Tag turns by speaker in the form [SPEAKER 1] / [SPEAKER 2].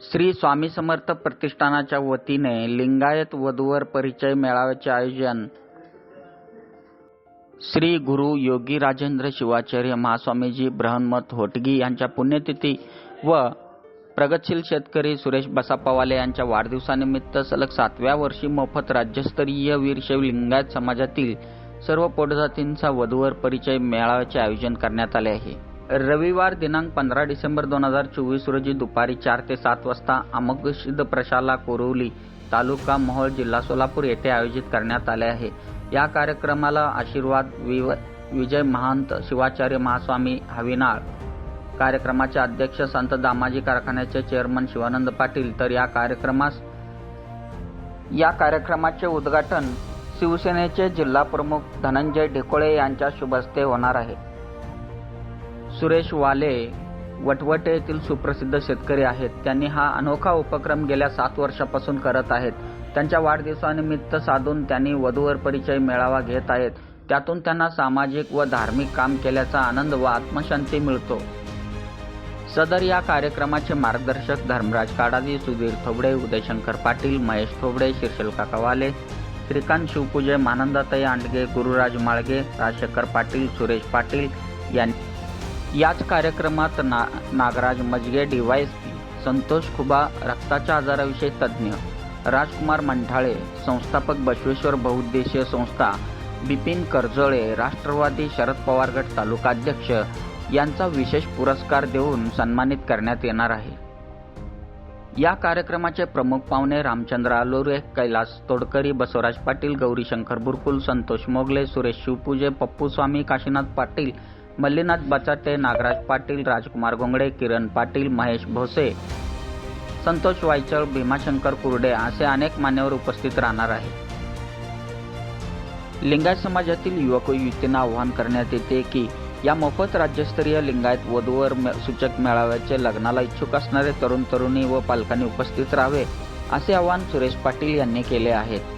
[SPEAKER 1] श्री स्वामी समर्थ प्रतिष्ठानाच्या वतीने लिंगायत वधूवर परिचय मेळाव्याचे आयोजन श्री गुरु योगी राजेंद्र शिवाचार्य महास्वामीजी ब्रहन्मत होटगी यांच्या पुण्यतिथी व प्रगतशील शेतकरी सुरेश बसापावाले यांच्या वाढदिवसानिमित्त सलग सातव्या वर्षी मोफत राज्यस्तरीय वीरशैव लिंगायत समाजातील सर्व पोटजातींचा वधूवर परिचय मेळाव्याचे आयोजन करण्यात आले आहे. रविवार दिनांक पंधरा डिसेंबर दोन हजार चोवीस रोजी दुपारी चार ते सात वाजता अमोघसिद्ध प्रशाला कोरवली तालुका मोहोळ जिल्हा सोलापूर येथे आयोजित करण्यात आले आहे. या कार्यक्रमाला आशीर्वाद विव विजय महंत शिवाचार्य महास्वामी हविनाळ कार्यक्रमाचे अध्यक्ष संत दामाजी कारखान्याचे चेअरमन शिवानंद पाटील. तर या कार्यक्रमास या कार्यक्रमाचे उद्घाटन शिवसेनेचे जिल्हा प्रमुख धनंजय ढिकोळे यांच्या शुभस्ते होणार आहे. सुरेश वाले वटवटे येथील सुप्रसिद्ध शेतकरी आहेत. त्यांनी हा अनोखा उपक्रम गेल्या सात वर्षापासून करत आहेत. त्यांच्या वाढदिवसानिमित्त साधून त्यांनी वधूवर परिचय मेळावा घेत आहेत. त्यातून त्यांना सामाजिक व धार्मिक काम केल्याचा आनंद व आत्मशांती मिळतो. सदर या कार्यक्रमाचे मार्गदर्शक धर्मराज काडाजी सुधीर थोबडे उदयशंकर पाटील महेश थोबडे शीर्षल काकावाले श्रीकांत शिवपूजे मानंदाताई आंडगे गुरुराज माळगे राजशेखर पाटील सुरेश पाटील यांनी याच कार्यक्रमात ना नागराज मजगे डीवायएसपी संतोष खुबा रक्ताच्या आजाराविषयी तज्ज्ञ राजकुमार मंठाळे संस्थापक बसवेश्वर बहुउद्देशीय संस्था बिपिन करजळे राष्ट्रवादी शरद पवार गट यांचा विशेष पुरस्कार देऊन सन्मानित करण्यात येणार आहे. या कार्यक्रमाचे प्रमुख पाहुणे रामचंद्र आलोरे कैलास तोडकरी बसवराज पाटील गौरीशंकर बुरकुल संतोष मोगले सुरेश शिवपूजे पप्पू स्वामी काशीनाथ पाटील मल्लीनाथ बचाटे नागराज पाटील राजकुमार गोंगडे किरण पाटील महेश भोसे संतोष वायचळ भीमाशंकर कुर्डे असे अनेक मान्यवर उपस्थित राहणार आहे लिंगायत समाजातील युवक युवतींना आवाहन करण्यात येते की या मोफत राज्यस्तरीय लिंगायत वधूवर सूचक मेळाव्याचे लग्नाला इच्छुक असणारे तरुण तरुणी व पालकांनी उपस्थित राहावे असे आवाहन सुरेश पाटील यांनी केले आहे.